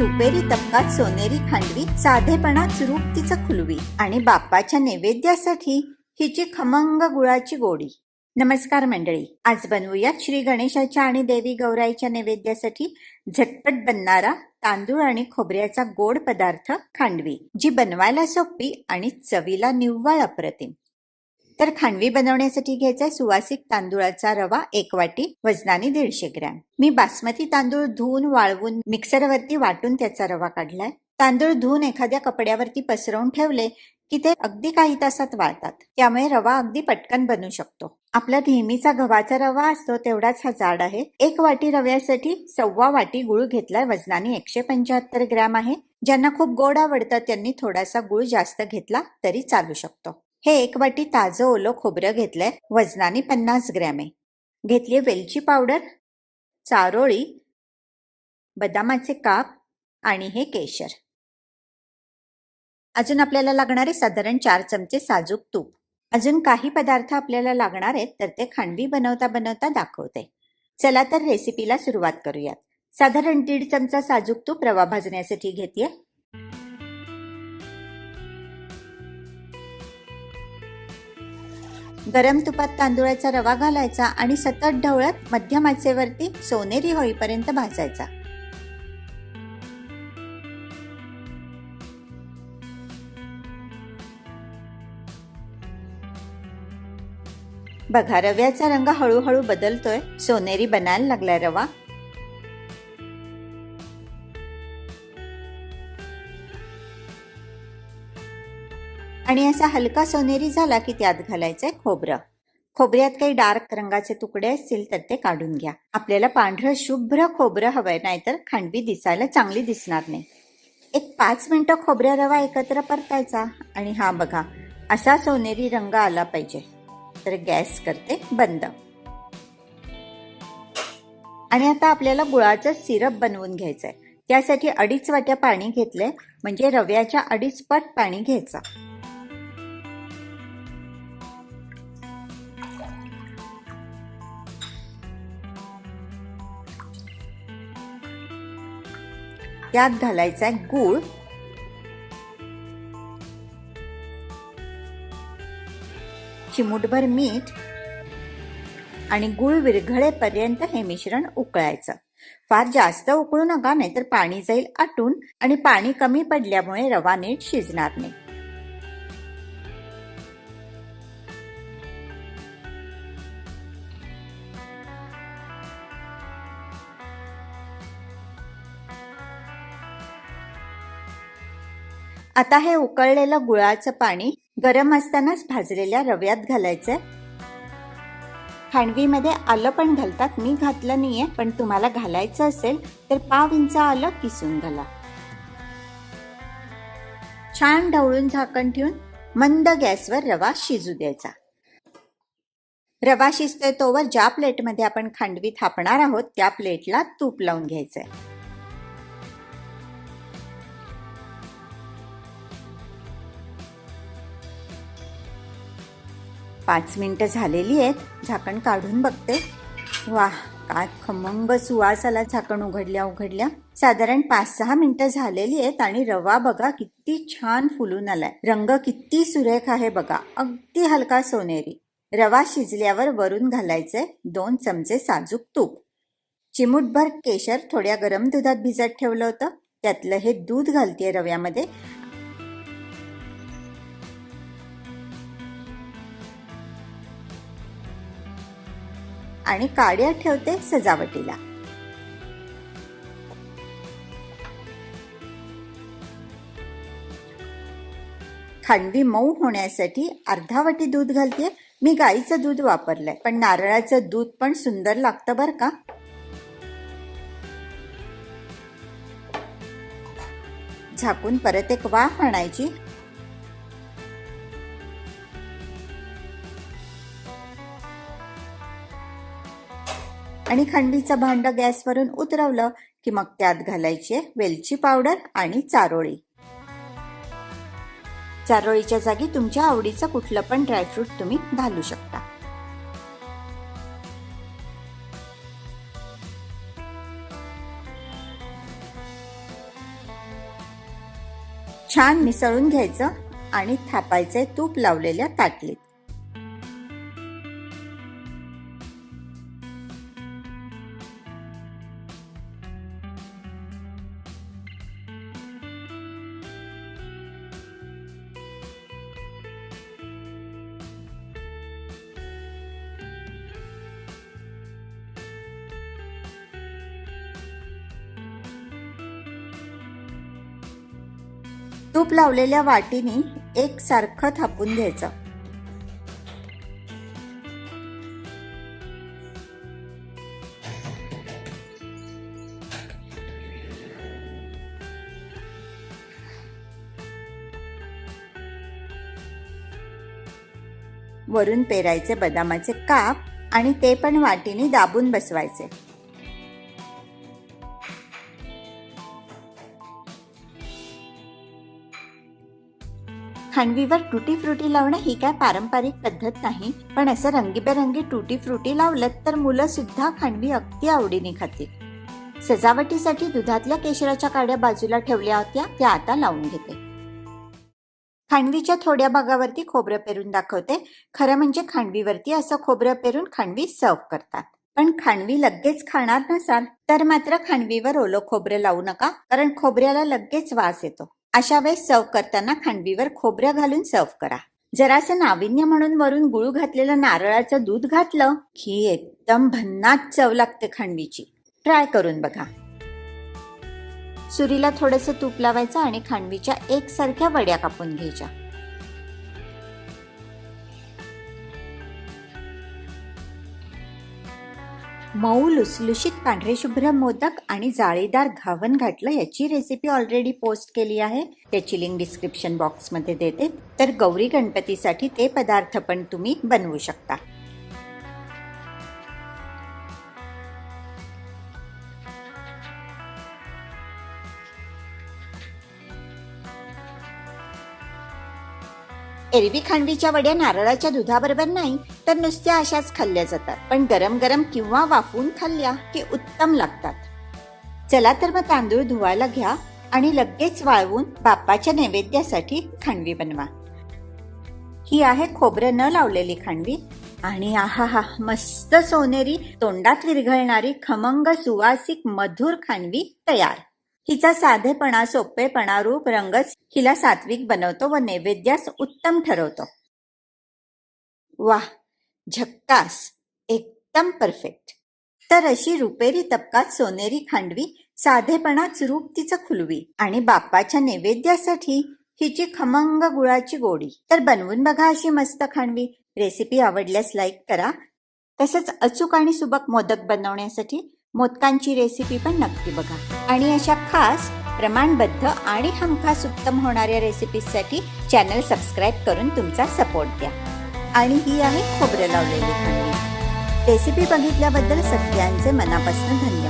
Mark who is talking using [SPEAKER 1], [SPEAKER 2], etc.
[SPEAKER 1] रुपेरी तपकात सोनेरी खांडवी साधेपणात रूप तिचं खुलवी आणि बाप्पाच्या नैवेद्यासाठी हिची खमंग गुळाची गोडी. नमस्कार मंडळी आज बनवूयात श्री गणेशाच्या आणि देवी गौराईच्या नैवेद्यासाठी झटपट बनणारा तांदूळ आणि खोबऱ्याचा गोड पदार्थ खांडवी जी बनवायला सोपी आणि चवीला निव्वळ अप्रतिम. तर खांडवी बनवण्यासाठी घ्यायचा आहे सुवासिक तांदूळाचा रवा एक वाटी वजनाने दीडशे ग्रॅम. मी बासमती तांदूळ धुवून वाळवून मिक्सरवरती वाटून त्याचा रवा काढलाय. तांदूळ धुवून एखाद्या कपड्यावरती पसरवून ठेवले की ते अगदी काही तासात वाळतात. त्यामुळे रवा अगदी पटकन बनू शकतो. आपला नेहमीचा गव्हाचा रवा असतो तेवढाच हा जाड आहे. एक वाटी रव्यासाठी सव्वा वाटी गुळ घेतलाय. वजनाने एकशे पंच्याहत्तर ग्रॅम आहे. ज्यांना खूप गोड आवडतं त्यांनी थोडासा गुळ जास्त घेतला तरी चालू शकतो. हे एक वाटी ताजं ओलं खोबरं घेतलंय. वजनाने पन्नास ग्रॅम आहे. घेतली वेलची पावडर चारोळी बदामाचे काप आणि हे केशर. अजून आपल्याला लागणारे साधारण चार चमचे साजूक तूप. अजून काही पदार्थ आपल्याला लागणार आहेत तर ते खांडवी बनवता बनवता दाखवते. चला तर रेसिपीला सुरुवात करूयात. साधारण दीड चमचा साजूक तूप रवा भाजण्यासाठी घेते गरम तुपात तांदुळाचा रवा घालायचा आणि सतत ढवळत मध्यम आचेवरती सोनेरी होईपर्यंत भाजायचा. बघा रव्याचा रंग हळूहळू बदलतोय. सोनेरी बनायला लागलाय रवा. आणि असा हलका सोनेरी झाला की त्यात घालायचं आहे खोबरं. खोबऱ्यात काही डार्क रंगाचे तुकडे असतील तर ते काढून घ्या. आपल्याला पांढरं शुभ्र खोबरं हवंय नाहीतर खांडवी दिसायला चांगली दिसणार नाही. एक पाच मिनिटं खोबऱ्या रवा एकत्र परतायचा आणि हा बघा असा सोनेरी रंग आला पाहिजे. तर गॅस करते बंद. आणि आता आपल्याला गुळाचं सिरप बनवून घ्यायचंय. त्यासाठी अडीच वाट्या पाणी घेतलंय म्हणजे रव्याच्या अडीच पट पाणी घ्यायचं. त्यात घालायचा आहे गूळ. चिमूटभर मीठ आणि गुळ विरघळेपर्यंत हे मिश्रण उकळायचं. फार जास्त उकळू नका नाहीतर पाणी जाईल आटून आणि पाणी कमी पडल्यामुळे रवा नीट शिजणार नाही. आता हे उकळलेलं गुळाचं पाणी गरम असतानाच भाजलेल्या रव्यात घालायचंय. खांडवीमध्ये आलं पण घालतात मी घातलं नाहीये पण तुम्हाला घालायचं असेल तर पाव इंच आलं किसून घाला. छान ढवळून झाकण ठेवून मंद गॅसवर रवा शिजू द्यायचा. रवा शिजतोय तोवर ज्या प्लेटमध्ये आपण खांडवी थापणार आहोत त्या प्लेटला तूप लावून घ्यायचंय. पाच मिनटं झालेली आहेत. झाकण काढून बघते. वा काय खमंग सुवास आला झाकण उघडल्या उघडल्या. साधारण पाच सहा मिनिटं झालेली आहेत आणि रवा बघा किती छान फुलून आलाय. रंग किती सुरेख आहे बघा. अगदी हलका सोनेरी. रवा शिजल्यावर वरून घालायचे दोन चमचे साजूक तूप. चिमूटभर केशर थोड्या गरम दुधात भिजत ठेवलं होतं. त्यातलं हे दूध घालते रव्यामध्ये. आणि काड्या ठेवते सजावटीला. खांडवी मऊ होण्यासाठी अर्धा वाटी दूध घालते. मी गाईचं दूध वापरलंय पण नारळाचं दूध पण सुंदर लागतं बरं का? झाकून परत एक वाफ आणायची. आणि खंडीचं भांड गॅसवरून उतरवलं की मग त्यात घालायची वेलची पावडर आणि चारोळी. चारोळीच्या जागी तुमच्या आवडीचं कुठलं पण ड्रायफ्रूट तुम्ही घालू शकता. छान मिसळून घ्यायचं आणि थापायचंय तूप लावलेल्या ताटलीत. तूप लावलेल्या वाटीने एक सारखं थापून घ्यायचं. वरून पेरायचे बदामाचे काप आणि ते पण वाटीने दाबून बसवायचे. खांडवीवर टुटी फ्रुटी लावणं ही काय पारंपरिक पद्धत नाही. पण असं रंगीबेरंगी टुटी फ्रुटी लावलं तर मुलं सुद्धा खांडवी अगदी आवडीने खातील. सजावटीसाठी दुधातल्या केशराच्या काड्या बाजूला ठेवल्या होत्या त्या आता लावून घेते. खांडवीच्या थोड्या भागावरती खोबरं पेरून दाखवते. खरं म्हणजे खांडवीवरती असं खोबरं पेरून खांडवी सर्व करतात. पण खांडवी लगेच खाणार नसाल तर मात्र खांडवीवर ओलं खोबरं लावू नका कारण खोबऱ्याला लगेच वास येतो. अशा वेळेस सर्व करताना खांडवीवर खोबऱ्या घालून सर्व करा. जरासं नाविन्य म्हणून वरून गुळ घातलेलं नारळाचं दूध घातलं की एकदम भन्नाट चव लागते खांडवीची ट्राय करून बघा. सुरीला थोडंसं तूप लावायचं आणि खांडवीच्या एकसारख्या वड्या कापून घ्यायच्या. मऊ लुसलुशीत पांढरे शुभ्र मोदक आणि जाळीदार घावन घातलं याची रेसिपी ऑलरेडी पोस्ट केली आहे. त्याची लिंक डिस्क्रिप्शन बॉक्समध्ये देते. तर गौरी गणपतीसाठी ते पदार्थ पण तुम्ही बनवू शकता. एरवी खांडीच्या वड्या नारळाच्या दुधाबरोबर नाही तर नुसत्या अशाच खाल्ल्या जातात. पण गरम गरम किंवा वाफवून खाल्ल्या की उत्तम लागतात. चला तर मग तांदूळ धुवायला घ्या आणि लगेच वाळवून बाप्पाच्या नैवेद्यासाठी खांडवी बनवा. ही आहे खोबरं न लावलेली खांडवी आणि आहा हा मस्त सोनेरी तोंडात विरघळणारी खमंग सुवासिक मधुर खांडवी तयार. हिचा साधेपणा सोपेपणा रूप रंगच हिला सात्विक बनवतो व नैवेद्यास उत्तम ठरवतो. वाह! झक्कास एकदम परफेक्ट तर अशी रुपेरी तपकात सोनेरी खांडवी साधेपणाच रूप तिचं खुलवी आणि बाप्पाच्या नैवेद्यासाठी हिची खमंग गुळाची गोडी. तर बनवून बघा अशी मस्त खांडवी. रेसिपी आवडल्यास लाईक करा. तसंच अचूक आणि सुबक मोदक बनवण्यासाठी मोदकांची रेसिपी पण नक्की बघा. आणि अशा खास प्रमाणबद्ध आणि हमखास उत्तम होणाऱ्या रेसिपीजसाठी चॅनल सबस्क्राईब करून तुमचा सपोर्ट द्या. आणि ही आहे खोबरं लावलेली खांडवी रेसिपी बघितल्याबद्दल सगळ्यांचे मनापासून धन्यवाद.